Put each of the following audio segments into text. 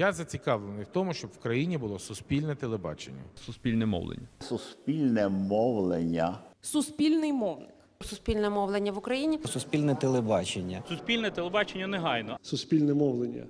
Я зацікавлений в тому, щоб в країні було суспільне телебачення. суспільне мовлення. Суспільне мовлення. Суспільний мовник. Суспільне мовлення в Україні Суспільне телебачення. Суспільне телебачення негайно. суспільне мовлення.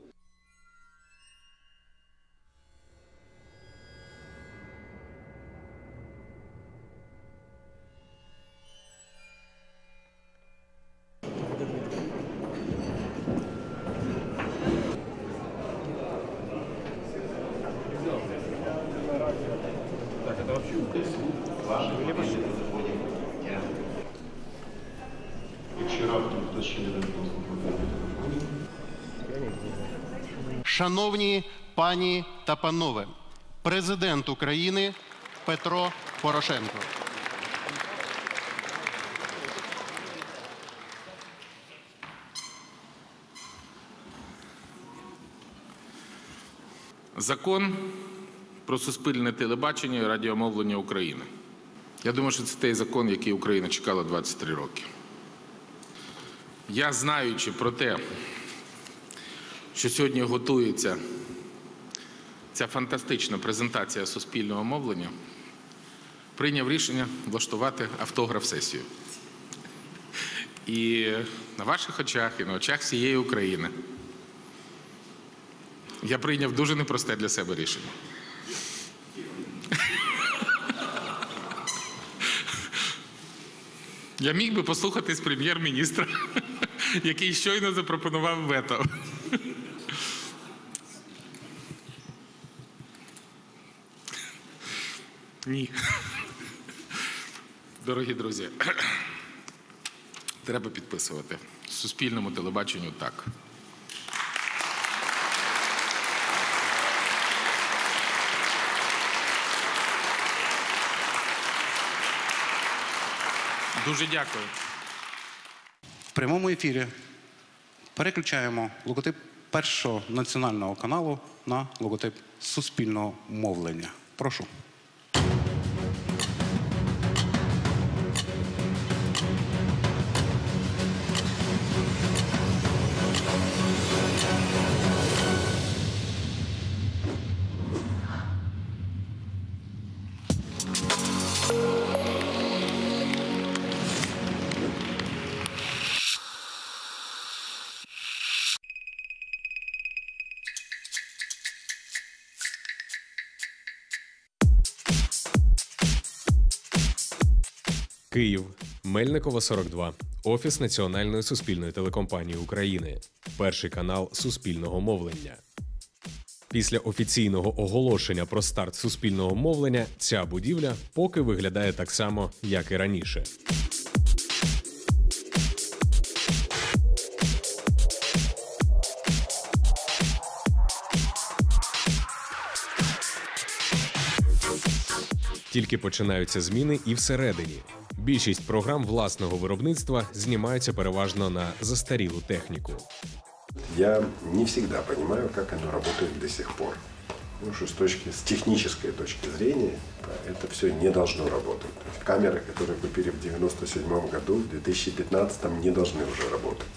Шановні пані та панове, президент України Петро Порошенко. Закон про суспільне телебачення і радіомовлення України. Я думаю, що це той закон, який Україна чекала 23 роки. Я знаючи про те, що сьогодні готується ця фантастична презентація суспільного мовлення, прийняв рішення влаштувати автограф-сесію. І на ваших очах, і на очах всієї України я прийняв дуже непросте для себе рішення. Я міг би послухатись прем'єр-міністра, який щойно запропонував вето. Ні. Дорогі друзі, треба підписувати. Суспільному телебаченню так. Дуже дякую. В прямому ефірі переключаємо логотип першого національного каналу на логотип суспільного мовлення. Прошу. Київ, Мельникова 42, Офіс Національної суспільної телекомпанії України, перший канал суспільного мовлення. Після офіційного оголошення про старт суспільного мовлення ця будівля поки виглядає так само, як і раніше. Тільки починаються зміни і всередині. Більшість програм власного виробництва знімаються переважно на застарілу техніку. Я не всегда понимаю, как оно работает до сих пор. Ну, что с, точки, с технической точки зрения это все не должно работать. То есть камеры, которые купили в 1997 году, в 2015 не должны уже работать.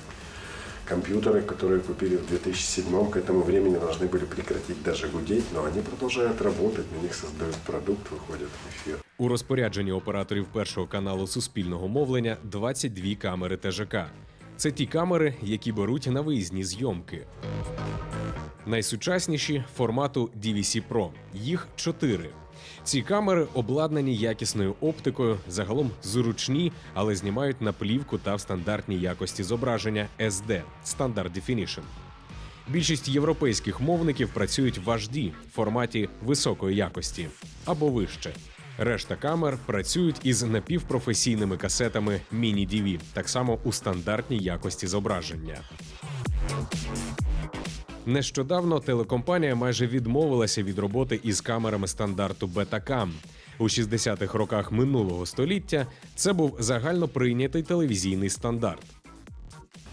Компьютеры, которые купили в 2007 к этому времени должны были прекратить даже гудеть, но они продолжают работать, на них создают продукт, выходят в эфир. У розпорядженні операторів першого каналу суспільного мовлення 22 камери ТЖК. Це ті камери, які беруть на виїзні зйомки. Найсучасніші формату DVC Pro. Їх чотири. Ці камери обладнані якісною оптикою, загалом зручні, але знімають на плівку та в стандартній якості зображення SD – Standard Definition. Більшість європейських мовників працюють в HD – форматі високої якості або вище. Решта камер працюють із напівпрофесійними касетами Mini-DV, так само у стандартній якості зображення. Нещодавно телекомпанія майже відмовилася від роботи із камерами стандарту Betacam. У 60-х роках минулого століття це був загально прийнятий телевізійний стандарт.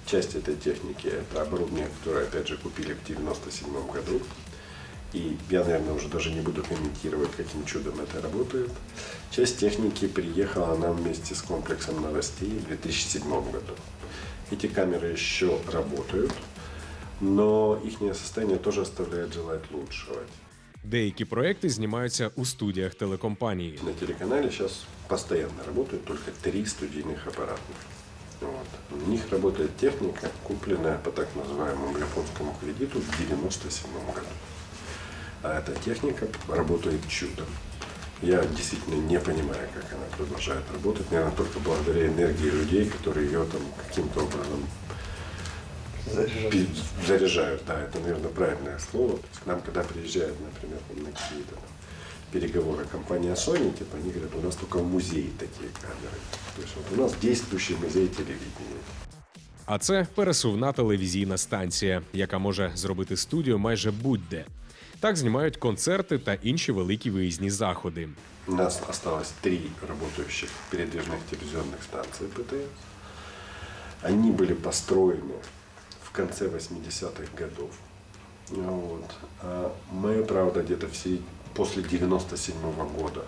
Часть этой техники – это оборудование, которое, опять же, купили в 1997 году И я, наверное, уже даже не буду комментировать, каким чудом это работает. Часть техники приехала нам вместе с комплексом новостей в 2007 году. Эти камеры еще работают. но их состояние тоже оставляет желать лучшего. Деякі проекти знімаються у студіях телекомпанії. На телеканале сейчас постоянно работают только три студийных аппаратных. Вот. У них работает техника, купленная по так называемому японскому кредиту в 1997 году. А эта техника работает чудом. Я действительно не понимаю, как она продолжает работать, наверное, только благодаря энергии людей, которые ее там каким-то образом пи- заряжают. Да, это, наверное, правильное слово. То есть к нам, когда приезжают, например, там, на какие-то там переговоры компания Sony, типа, они говорят, у нас только в музее такие камеры. То есть вот у нас действующий музей телевидения. А це пересувна телевізійна станція, яка може зробити студію майже будь-де. Так знімають концерти та інші великі виїзні заходи. У нас осталось три работающих передвижных телевизионных станции ПТС. Они были построены в конце 80-х годов. Вот. А мы, правда, где-то все после 97 года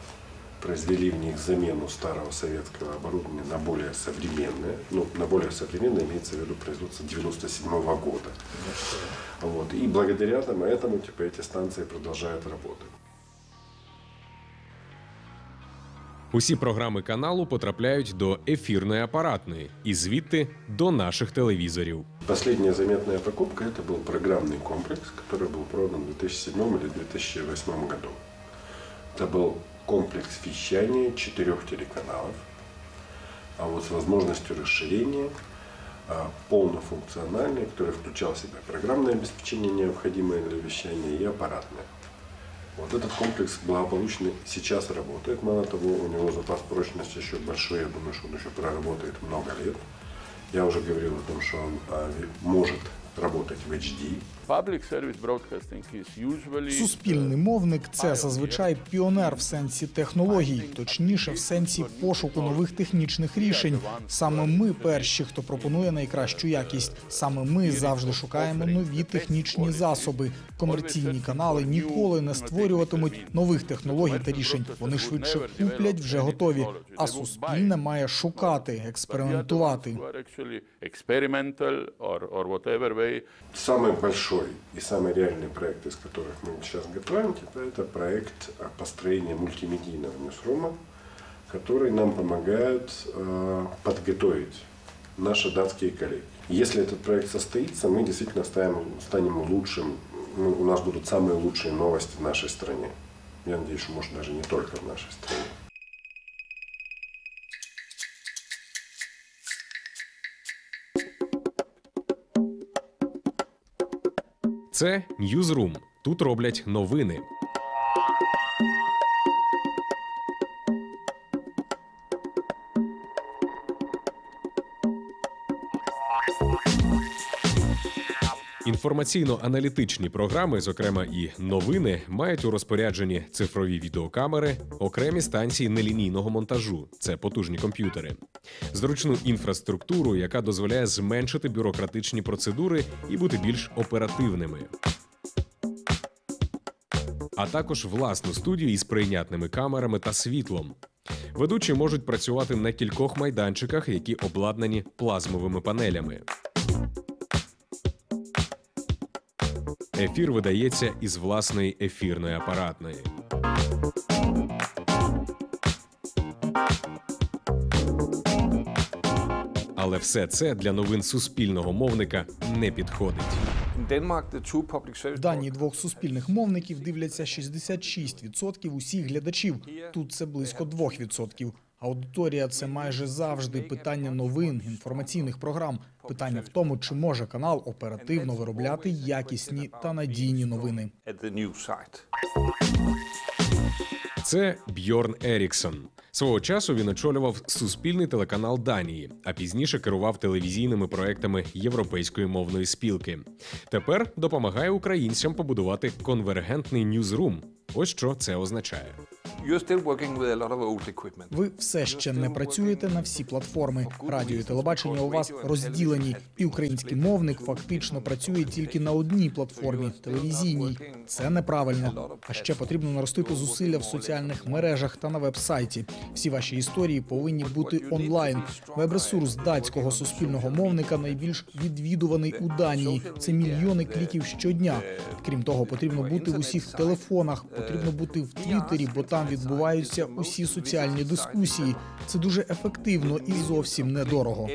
произвели в них замену старого советского оборудования на более современное. Ну, на более современное имеется в виду производство 97 года. Вот. И благодаря там, этому типа, эти станции продолжают работать. Усі програми каналу потрапляють до ефірної апаратної і звідти до наших телевізорів. Последняя заметная покупка это был программный комплекс, который был продан в 2007 или 2008 году. Это был комплекс вещания четырех телеканалов, а вот с возможностью расширения а, полнофункциональный, который включал в себя программное обеспечение, необходимое для вещания, и аппаратное. Вот этот комплекс благополучно сейчас работает. Мало того, у него запас прочности еще большой. Я думаю, что он еще проработает много лет. Я уже говорил о том, что он а, может работать в HD. Суспільний мовник це зазвичай піонер в сенсі технологій, точніше в сенсі пошуку нових технічних рішень. Саме ми перші, хто пропонує найкращу якість. Саме ми завжди шукаємо нові технічні засоби. Комерційні канали ніколи не створюватимуть нових технологій та рішень. Вони швидше куплять вже готові. А суспільне має шукати, експериментувати. who are большой и самый реальный проект, из которых мы сейчас готовим, типа, это проект построения мультимедийного ньюсрума, который нам помогает э, подготовить наши датские коллеги. Если этот проект состоится, мы действительно станем, станем лучшим, ну, у нас будут самые лучшие новости в нашей стране. Я надеюсь, что, может, даже не только в нашей стране. Це Newsroom. Тут роблять новини. Інформаційно-аналітичні програми, зокрема і новини, мають у розпорядженні цифрові відеокамери, окремі станції нелінійного монтажу це потужні комп'ютери, зручну інфраструктуру, яка дозволяє зменшити бюрократичні процедури і бути більш оперативними. А також власну студію із прийнятними камерами та світлом. Ведучі можуть працювати на кількох майданчиках, які обладнані плазмовими панелями. Ефір видається із власної ефірної апаратної. Але все це для новин суспільного мовника не підходить. В Данії двох суспільних мовників дивляться 66% усіх глядачів. Тут це близько 2%. Аудиторія це майже завжди питання новин, інформаційних програм. Питання в тому, чи може канал оперативно виробляти якісні та надійні новини. Це Бьорн Еріксон. Свого часу він очолював суспільний телеканал Данії, а пізніше керував телевізійними проектами Європейської мовної спілки. Тепер допомагає українцям побудувати конвергентний ньюзрум. Ось що це означає. Ви все ще не працюєте на всі платформи. Радіо і телебачення у вас розділені, і український мовник фактично працює тільки на одній платформі телевізійній. Це неправильно. А ще потрібно наростити зусилля в соціальних мережах та на веб-сайті. Всі ваші історії повинні бути онлайн. Веб-ресурс датського суспільного мовника найбільш відвідуваний у Данії. Це мільйони кліків щодня. Крім того, потрібно бути в усіх телефонах, потрібно бути в Твіттері, бо там відбуваються усі соціальні дискусії. Це дуже ефективно і зовсім недорого.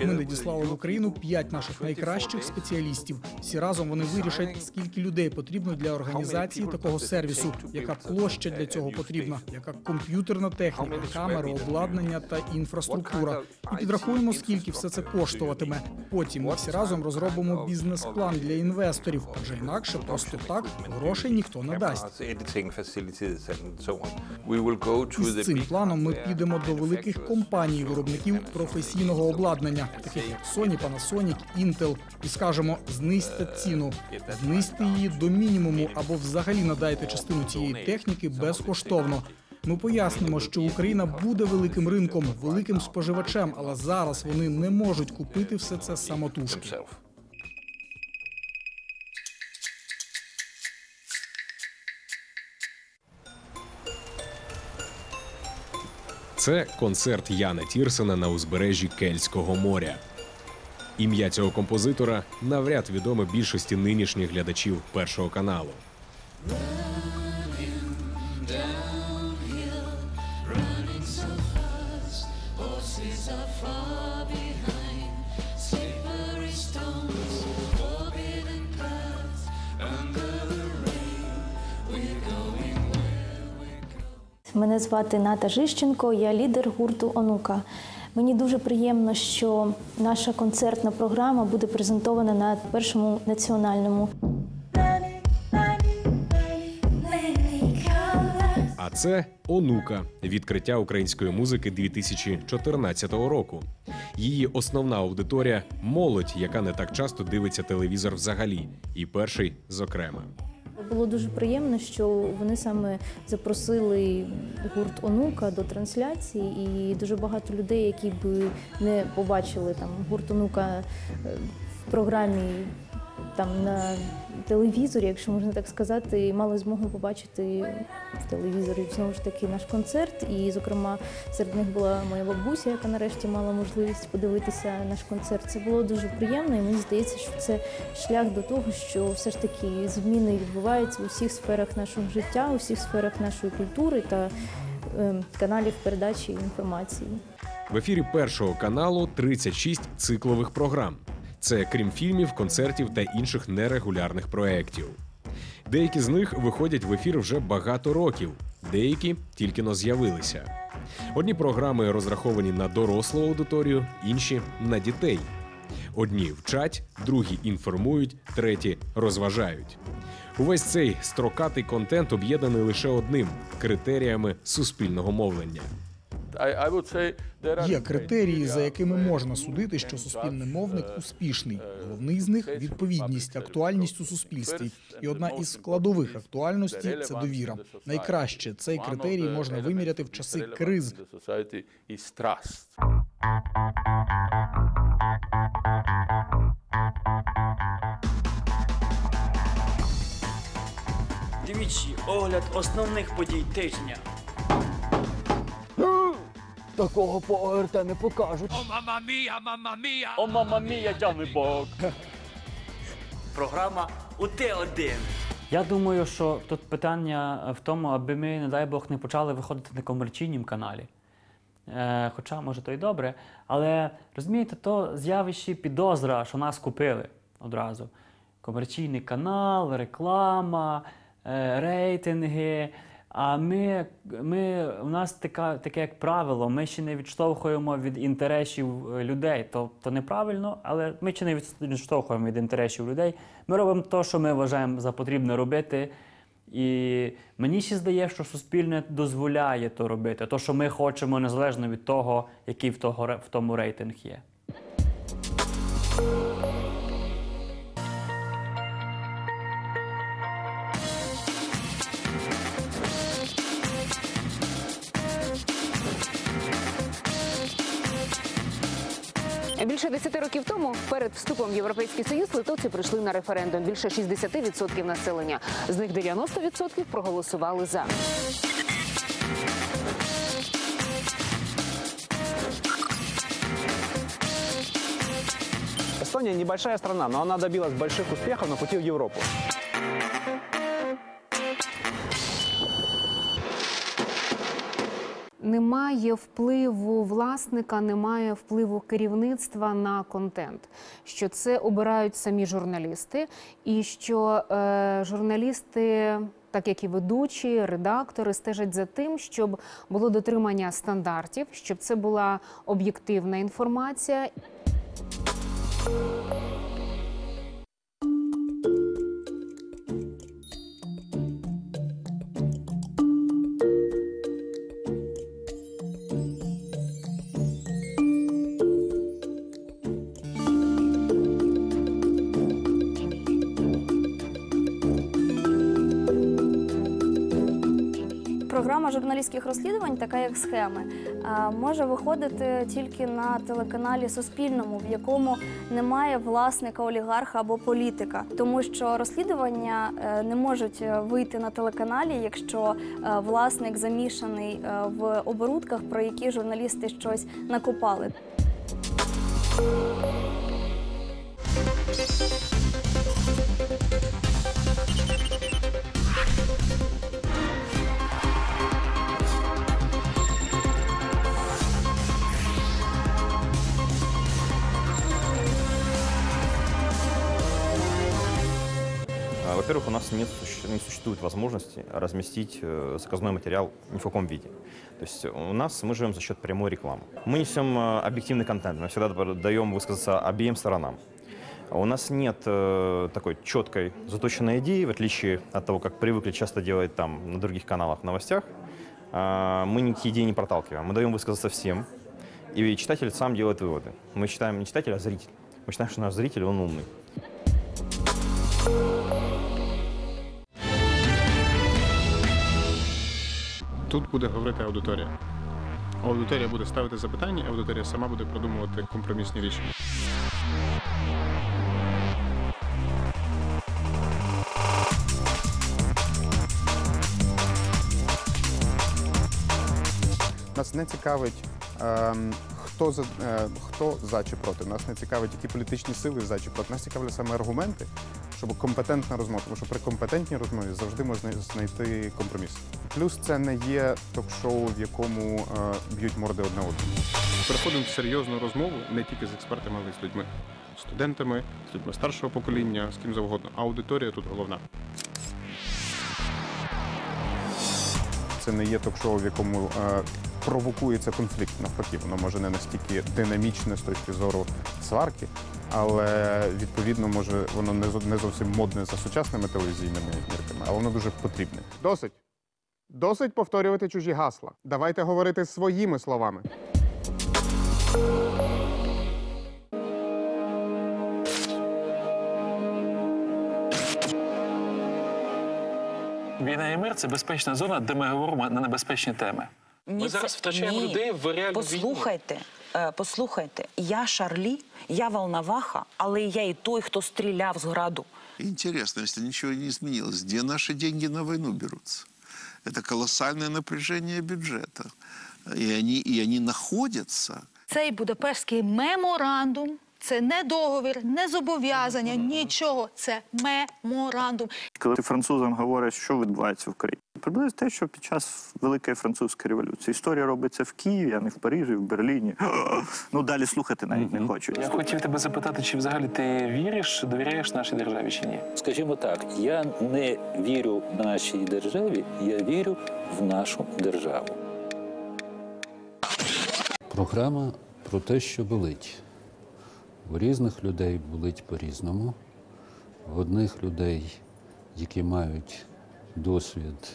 Ми надіслали в Україну п'ять наших найкращих спеціалістів. Всі разом вони вирішать, скільки людей потрібно для організації такого сервісу, яка площа для цього потрібна, яка комп'ютерна техніка, камери, обладнання та інфраструктура. І підрахуємо, скільки все це коштуватиме. Потім ми всі разом розробимо бізнес-план для інвесторів, адже інакше просто так грошей ніхто не дасть. І з цим планом ми підемо до великих компаній виробників професійного обладнання, таких як Sony, Panasonic, Intel, і скажемо: знизьте ціну, знизьте її до мінімуму або взагалі надайте частину цієї техніки безкоштовно. Ми пояснимо, що Україна буде великим ринком, великим споживачем, але зараз вони не можуть купити все це самотужки. Це концерт Яна Тірсена на узбережжі Кельтського моря. Ім'я цього композитора навряд відоме більшості нинішніх глядачів першого каналу. Мене звати Ната Жищенко, я лідер гурту Онука. Мені дуже приємно, що наша концертна програма буде презентована на першому національному. А це онука відкриття української музики 2014 року. Її основна аудиторія молодь, яка не так часто дивиться телевізор взагалі, і перший зокрема. Було дуже приємно, що вони саме запросили гурт Онука до трансляції, і дуже багато людей, які б не побачили там гурт Онука е, в програмі там на телевізорі, якщо можна так сказати, мали змогу побачити в телевізорі знову ж таки наш концерт. І, зокрема, серед них була моя бабуся, яка нарешті мала можливість подивитися наш концерт. Це було дуже приємно, і мені здається, що це шлях до того, що все ж таки зміни відбуваються у всіх сферах нашого життя, у всіх сферах нашої культури та е, каналів передачі інформації. В ефірі першого каналу 36 циклових програм. Це крім фільмів, концертів та інших нерегулярних проєктів. Деякі з них виходять в ефір вже багато років, деякі тільки но з'явилися. Одні програми розраховані на дорослу аудиторію, інші на дітей. Одні вчать, другі інформують, треті розважають. Увесь цей строкатий контент об'єднаний лише одним критеріями суспільного мовлення. Є критерії, за якими можна судити, що суспільний мовник успішний. Головний з них відповідність, актуальність у суспільстві. І одна із складових актуальності це довіра. Найкраще цей критерій можна виміряти в часи криз. Двічі огляд основних подій тижня. Такого по ОРТ не покажуть. О, мама мія, мама мія! О, мама мія, тягни бок. Програма УТ-1. Я думаю, що тут питання в тому, аби ми, не дай Бог, не почали виходити на комерційнім каналі. Е, хоча, може, то й добре. Але розумієте, то з'явище підозра, що нас купили одразу. Комерційний канал, реклама, е, рейтинги. А ми, ми, у нас така, таке як правило, ми ще не відштовхуємо від інтересів е, людей. То, то неправильно, але ми ще не відштовхуємо від інтересів людей. Ми робимо те, що ми вважаємо за потрібне робити. І мені ще здає, що суспільне дозволяє то робити, то, що ми хочемо, незалежно від того, який в, того, в тому рейтинг є. Перед вступом в Європейський Союз, литовці прийшли на референдум. Більше 60% населення. З них 90% проголосували за. Эстония небольшая страна, но она добилась больших успехов на пути в Европу. Немає впливу власника, немає впливу керівництва на контент. Що це обирають самі журналісти, і що е, журналісти, так як і ведучі, редактори, стежать за тим, щоб було дотримання стандартів, щоб це була об'єктивна інформація. Журналістських розслідувань, така як схеми, може виходити тільки на телеканалі Суспільному, в якому немає власника, олігарха або політика, тому що розслідування е, не можуть вийти на телеканалі, якщо е, власник замішаний е, в оборудках, про які журналісти щось накопали. Нет, не существует возможности разместить э, заказной материал ни в каком виде. То есть у нас мы живем за счет прямой рекламы. Мы несем э, объективный контент, мы всегда даем высказаться обеим сторонам. У нас нет э, такой четкой заточенной идеи, в отличие от того, как привыкли часто делать там на других каналах новостях. А, Мы никакие идеи не проталкиваем, мы даем высказаться всем, и читатель сам делает выводы. Мы считаем не читатель, а зритель. Мы считаем, что наш зритель, он умный. Тут буде говорити аудиторія. Аудиторія буде ставити запитання, аудиторія сама буде продумувати компромісні рішення. Нас не цікавить, ем, хто за е, хто за чи проти. Нас не цікавить, які політичні сили за чи проти. Нас цікавлять саме аргументи, щоб компетентна розмова. Тому що при компетентній розмові завжди можна знайти компроміс. Плюс це не є ток-шоу, в якому е, б'ють морди одне одному. Переходимо в серйозну розмову не тільки з експертами, але й з людьми, студентами, з людьми старшого покоління, з ким завгодно. Аудиторія тут головна. Це не є ток-шоу, в якому е, провокується конфлікт. Навпаки, воно може не настільки динамічне з точки зору сварки, але відповідно може воно не зовсім модне за сучасними телевізійними мірками, але воно дуже потрібне. Досить. Досить повторювати чужі гасла. Давайте говорити своїми словами. Війна і мир це безпечна зона, де ми говоримо на небезпечні теми. Ми зараз втрачаємо ні. людей в реальну Послухайте, е, послухайте, я Шарлі, я Волноваха, але я і той, хто стріляв з граду. Интересно, если ничего не изменилось, где наши деньги на войну берутся? Это колоссальное напряжение бюджета. И они, и они находятся Цей Будапештський меморандум це не договір, не зобов'язання, нічого. Це меморандум. Коли ти французам говориш, що відбувається в Україні, приблизно те, що під час Великої французької революції історія робиться в Києві, а не в Парижі, в Берліні. Ну далі слухати навіть не хочу. Я хотів тебе запитати, чи взагалі ти віриш, довіряєш нашій державі чи ні? Скажімо так, я не вірю нашій державі, я вірю в нашу державу. Програма про те, що болить. У різних людей болить по-різному. В одних людей, які мають досвід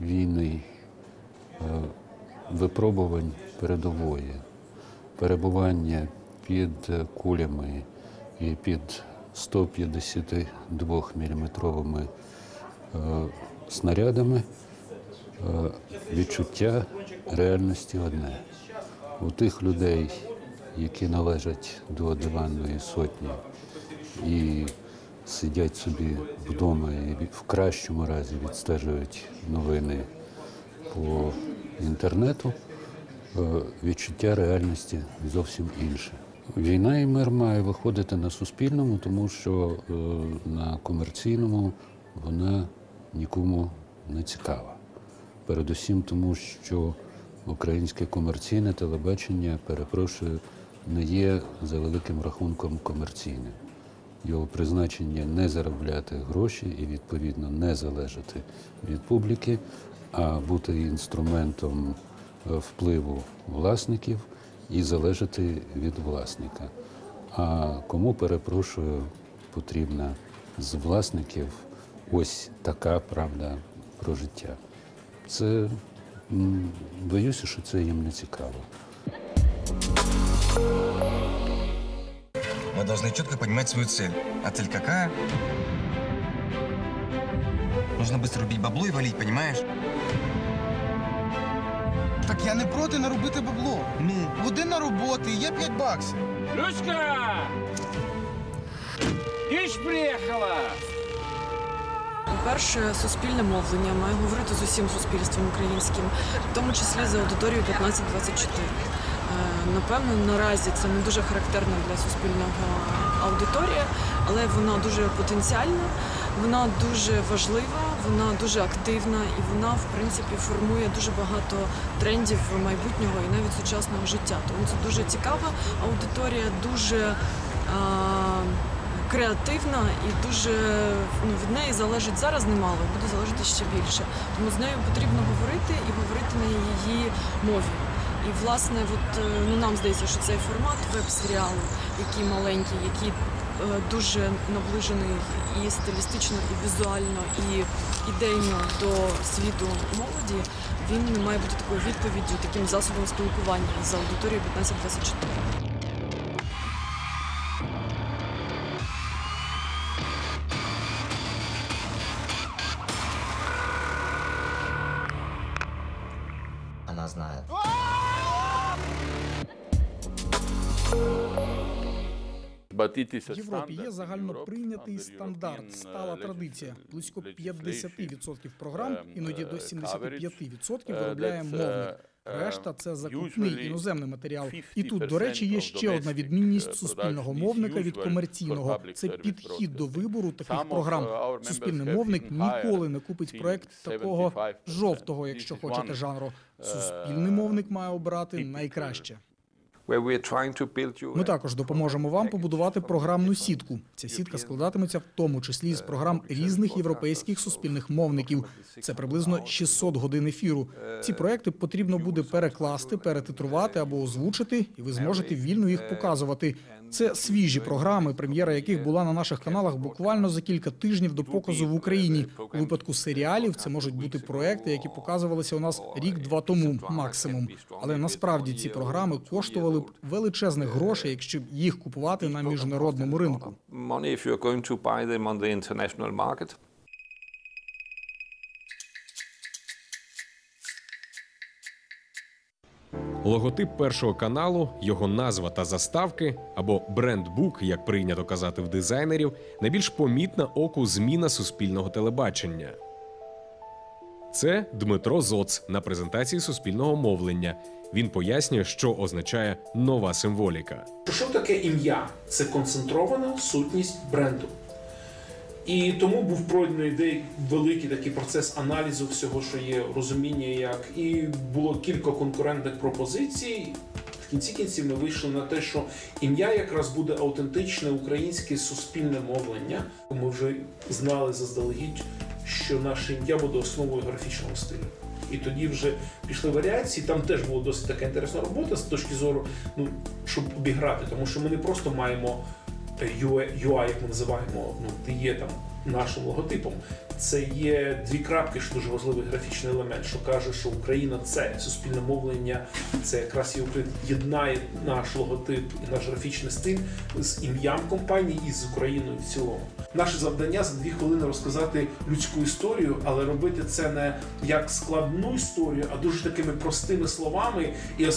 війни, е, випробувань передової, перебування під е, кулями і під 152 мм снарядами, е, відчуття реальності одне. У тих людей, які належать до диванної сотні і сидять собі вдома і в кращому разі відстежують новини по інтернету, е, відчуття реальності зовсім інше. Війна і мир має виходити на суспільному, тому що е, на комерційному вона нікому не цікава. Передусім тому, що українське комерційне телебачення, перепрошую, не є за великим рахунком комерційним. Його призначення не заробляти гроші і, відповідно, не залежати від публіки, а бути інструментом е, впливу власників і залежати від власника. А кому, перепрошую, потрібна з власників ось така правда про життя. Це боюся, що це їм не цікаво. Мы должны четко понимать свою цель. А цель какая? Нужно быстро рубить бабло и валить, понимаешь? Так я не проти наробити бабло. Ну, година роботи, є 5 баксів. Люська! Іч приїхала! По-перше, суспільне мовлення має говорити з усім суспільством українським, в тому числі за аудиторією 15-24. Напевно, наразі це не дуже характерна для суспільного аудиторія, але вона дуже потенціальна, вона дуже важлива, вона дуже активна і вона, в принципі, формує дуже багато трендів майбутнього і навіть сучасного життя. Тому це дуже цікава аудиторія, дуже. а, креативна і дуже ну, від неї залежить зараз немало, буде залежати ще більше. Тому з нею потрібно говорити і говорити на її мові. І власне, от е, ну нам здається, що цей формат веб-серіалу, який маленький, який е, дуже наближений і стилістично, і візуально, і ідейно до світу молоді, він має бути такою відповіддю, таким засобом спілкування з аудиторією 15-24. Она знает. В Європі є загально прийнятий стандарт, стала традиція. Близько 50% програм, іноді до 75% виробляє мовник. Решта це закупний іноземний матеріал. І тут, до речі, є ще одна відмінність суспільного мовника від комерційного. Це підхід до вибору таких програм. Суспільний мовник ніколи не купить проект такого жовтого, якщо хочете, жанру. Суспільний мовник має обрати найкраще. Ми також допоможемо вам побудувати програмну сітку. Ця сітка складатиметься в тому числі з програм різних європейських суспільних мовників. Це приблизно 600 годин ефіру. Ці проекти потрібно буде перекласти, перетитрувати або озвучити, і ви зможете вільно їх показувати. Це свіжі програми, прем'єра яких була на наших каналах буквально за кілька тижнів до показу в Україні. У випадку серіалів це можуть бути проекти, які показувалися у нас рік-два тому, максимум. Але насправді ці програми коштували б величезних грошей, якщо б їх купувати на міжнародному ринку. Логотип першого каналу, його назва та заставки або брендбук, як прийнято казати в дизайнерів, найбільш помітна оку зміна суспільного телебачення. Це Дмитро Зоц на презентації суспільного мовлення. Він пояснює, що означає нова символіка. Що таке ім'я? Це концентрована сутність бренду. І тому був пройдений ідеї великий такий процес аналізу всього, що є, розуміння як. І було кілька конкурентних пропозицій. В кінці кінців ми вийшли на те, що ім'я якраз буде аутентичне українське суспільне мовлення. Ми вже знали заздалегідь, що наше ім'я буде основою графічного стилю. І тоді вже пішли варіації. Там теж була досить така інтересна робота з точки зору, ну щоб обіграти, тому що ми не просто маємо UI, як ми називаємо, ну де є там нашим логотипом. Це є дві крапки, що дуже важливий графічний елемент, що каже, що Україна це суспільне мовлення, це якраз єднає наш логотип і наш графічний стиль з ім'ям компанії і з Україною в цілому. Наше завдання за дві хвилини розказати людську історію, але робити це не як складну історію, а дуже такими простими словами і е,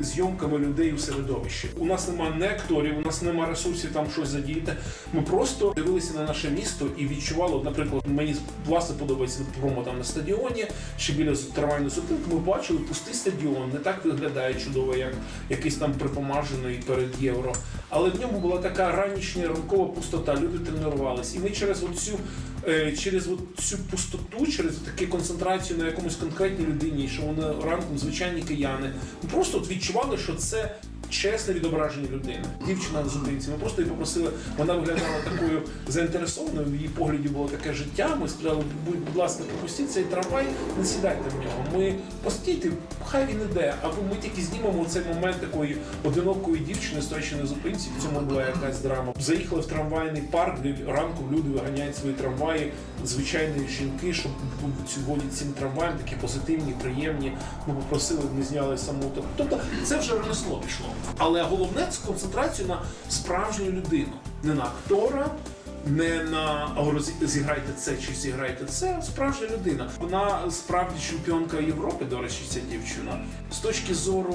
зйомками людей у середовищі. У нас немає не акторів, у нас немає ресурсів там щось задіяти. Ми просто дивилися на наше місто і відчували, от, наприклад, мені власне подобається промо там на стадіоні, чи біля трамвайної зупинки. Ми бачили пустий стадіон, не так виглядає чудово, як якийсь там припомажений перед євро. Але в ньому була така ранішня ранкова пустота. Люди тренувалися, і ми через оцю через от цю пустоту, через таку концентрацію на якомусь конкретній людині, що вони ранком звичайні кияни, просто от відчували, що це. Чесне відображення людини. Дівчина на зупинці. Ми просто її попросили, вона виглядала такою заінтересованою, в її погляді було таке життя. Ми сказали, будь, ласка, пропустіть цей трамвай, не сідайте в нього. Ми постійте, хай він іде, або ми тільки знімемо цей момент такої одинокої дівчини, стоячи на зупинці. В цьому була якась драма. Заїхали в трамвайний парк, де ранком люди виганяють свої трамваї, звичайні жінки, щоб водять цим трамваєм, такі позитивні, приємні. Ми попросили, не зняли самоток. Тобто це вже ремесло пішло. Але головне це концентрацію на справжню людину, не на актора. Не на зіграйте це чи зіграйте це, справжня людина. Вона справді чемпіонка Європи, до речі, ця дівчина. З точки зору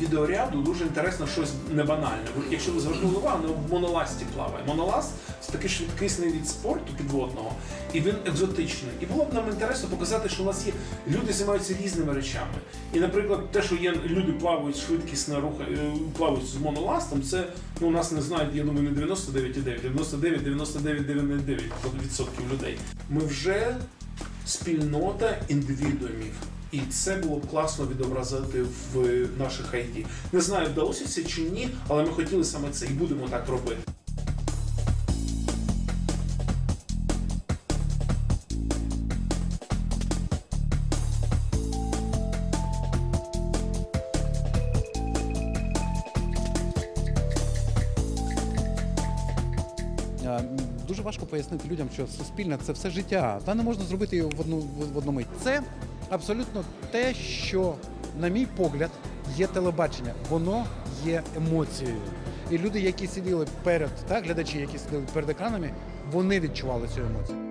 відеоряду дуже інтересно щось небанальне. Якщо ви звернули увагу, ну, в моноласті плаває. Моноласт це такий швидкісний від спорту підводного, і він екзотичний. І було б нам інтересно показати, що у нас є люди займаються різними речами. І, наприклад, те, що є люди плавають швидкісно руха, е, плавають з моноластом, це ну у нас не знають, я думаю, не 99,9, 99, 99, 99 відсотків людей. Ми вже спільнота індивідуумів. І це було б класно відобразити в наших ID. Не знаю, вдалося це чи ні, але ми хотіли саме це і будемо так робити. Пояснити людям, що суспільне це все життя. Та не можна зробити його в одну в одну мить. Це абсолютно те, що, на мій погляд, є телебачення. Воно є емоцією. І люди, які сиділи перед, так, глядачі, які сиділи перед екранами, вони відчували цю емоцію.